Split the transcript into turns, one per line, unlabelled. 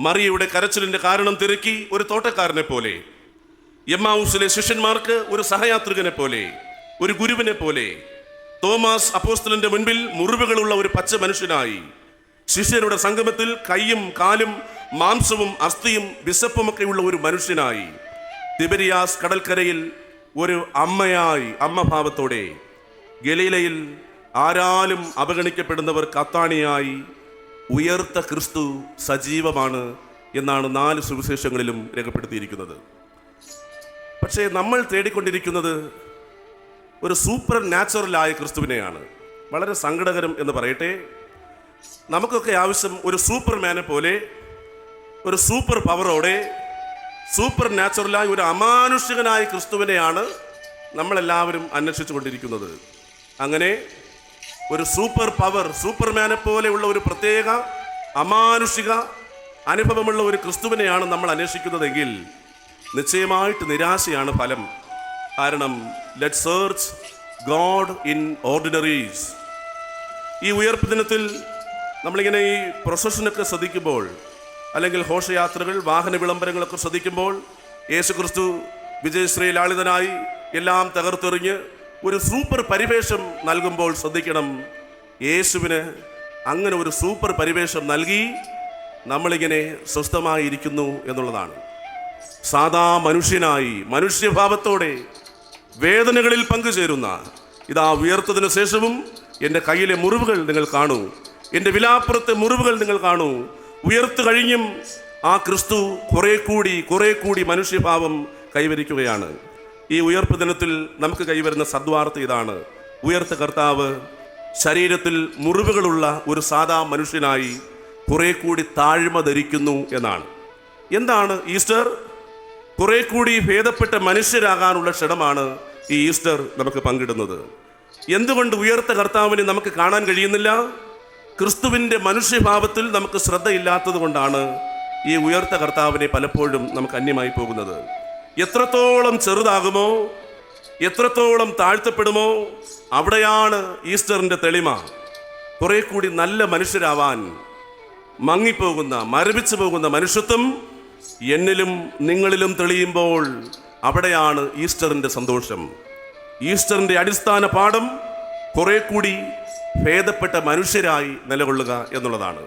മറിയയുടെ കരച്ചിലിന്റെ കാരണം തിരക്കി ഒരു തോട്ടക്കാരനെ പോലെ. എമ്മാവൂസിലെ ശിഷ്യന്മാർക്ക് ഒരു സഹയാത്രികനെ പോലെ ഒരു ഗുരുവിനെ പോലെ. തോമസ് അപ്പോസ്തലന്റെ മുൻപിൽ മുറിവുകളുള്ള ഒരു പച്ച മനുഷ്യനായി. ശിഷ്യരുടെ സംഗമത്തിൽ കൈയും കാലും മാംസവും അസ്ഥിയും വിശപ്പുമൊക്കെയുള്ള ഒരു മനുഷ്യനായി. തിബരിയാസ് കടൽക്കരയിൽ ഒരു അമ്മയായി അമ്മഭാവത്തോടെ ഗലീലയിൽ ആരാലും അവഗണിക്കപ്പെടുന്നവർ കത്താണിയായി. ഉയർത്ത ക്രിസ്തു സജീവമാണ് എന്നാണ് നാല് സുവിശേഷങ്ങളിലും രേഖപ്പെടുത്തിയിരിക്കുന്നത്. പക്ഷേ നമ്മൾ തേടിക്കൊണ്ടിരിക്കുന്നത് ഒരു സൂപ്പർ നാച്ചുറലായ ക്രിസ്തുവിനെയാണ്. വളരെ സങ്കടകരം എന്ന് പറയട്ടെ. നമുക്കൊക്കെ ആവശ്യം ഒരു സൂപ്പർമാനെ പോലെ ഒരു സൂപ്പർ പവറോടെ സൂപ്പർ നാച്ചുറലായ ഒരു അമാനുഷികനായ ക്രിസ്തുവിനെയാണ് നമ്മളെല്ലാവരും അന്വേഷിച്ചു കൊണ്ടിരിക്കുന്നത് അങ്ങനെ ഒരു സൂപ്പർ പവർ സൂപ്പർമാനെ പോലെയുള്ള ഒരു പ്രത്യേക അമാനുഷിക അനുഭവമുള്ള ഒരു ക്രിസ്തുവിനെയാണ് നമ്മൾ അന്വേഷിക്കുന്നതെങ്കിൽ നിശ്ചയമായിട്ട് നിരാശയാണ് ഫലം. കാരണം let search God in ordinaries ഈ ഉയർപ്പ് ദിനത്തിൽ നമ്മളിങ്ങനെ ഈ പ്രൊസഷനൊക്കെ ശ്രദ്ധിക്കുമ്പോൾ അല്ലെങ്കിൽ ഘോഷയാത്രകൾ വാഹന വിളംബരങ്ങളൊക്കെ ശ്രദ്ധിക്കുമ്പോൾ യേശു ക്രിസ്തു വിജയശ്രീ ലാളിതനായി എല്ലാം തകർത്തെറിഞ്ഞ് ഒരു സൂപ്പർ പരിവേഷം നൽകുമ്പോൾ ശ്രദ്ധിക്കണം. യേശുവിന് അങ്ങനെ ഒരു സൂപ്പർ പരിവേഷം നൽകി നമ്മളിങ്ങനെ സ്വസ്ഥമായിരിക്കുന്നു എന്നുള്ളതാണ്. സാധാ മനുഷ്യനായി മനുഷ്യഭാവത്തോടെ വേദനകളിൽ പങ്കുചേരുന്ന ഇതാ ഉയർത്തതിനു ശേഷവും എന്റെ കയ്യിലെ മുറിവുകൾ നിങ്ങൾ കാണൂ. എന്റെ വിലാപ്പുറത്തെ മുറിവുകൾ നിങ്ങൾ കാണൂ. ഉയർത്തു കഴിഞ്ഞും ആ ക്രിസ്തു കുറെ കൂടി കുറെ കൂടി മനുഷ്യഭാവം കൈവരിക്കുകയാണ്. ഈ ഉയർപ്പ് ദിനത്തിൽ നമുക്ക് കൈവരുന്ന സദ്വാർത്ത ഇതാണ്. ഉയർത്ത കർത്താവ് ശരീരത്തിൽ മുറിവുകളുള്ള ഒരു സാധാ മനുഷ്യനായി കുറെ കൂടി താഴ്മ ധരിക്കുന്നു എന്നാണ്. എന്താണ് ഈസ്റ്റർ? കുറെ കൂടി ഭേദപ്പെട്ട മനുഷ്യരാകാനുള്ള ക്ഷണമാണ് ഈ ഈസ്റ്റർ നമുക്ക് പങ്കിടുന്നത്. എന്തുകൊണ്ട് ഉയർത്ത കർത്താവിനെ നമുക്ക് കാണാൻ കഴിയുന്നില്ല? ക്രിസ്തുവിന്റെ മനുഷ്യഭാവത്തിൽ നമുക്ക് ശ്രദ്ധയില്ലാത്തത് കൊണ്ടാണ് ഈ ഉയർത്ത കർത്താവിനെ പലപ്പോഴും നമുക്ക് അന്യമായി പോകുന്നത്. എത്രത്തോളം ചെറുതാകുമോ എത്രത്തോളം താഴ്ത്തപ്പെടുമോ അവിടെയാണ് ഈസ്റ്ററിന്റെ തെളിമ. കുറെ കൂടി നല്ല മനുഷ്യരാവാൻ മങ്ങിപ്പോകുന്ന മരവിച്ചു പോകുന്ന മനുഷ്യത്വം എന്നിലും നിങ്ങളിലും തെളിയുമ്പോൾ അവിടെയാണ് ഈസ്റ്ററിന്റെ സന്തോഷം. ഈസ്റ്ററിന്റെ അടിസ്ഥാന പാഠം കുറെ കൂടി ഭേദപ്പെട്ട മനുഷ്യരായി നിലകൊള്ളുക എന്നുള്ളതാണ്.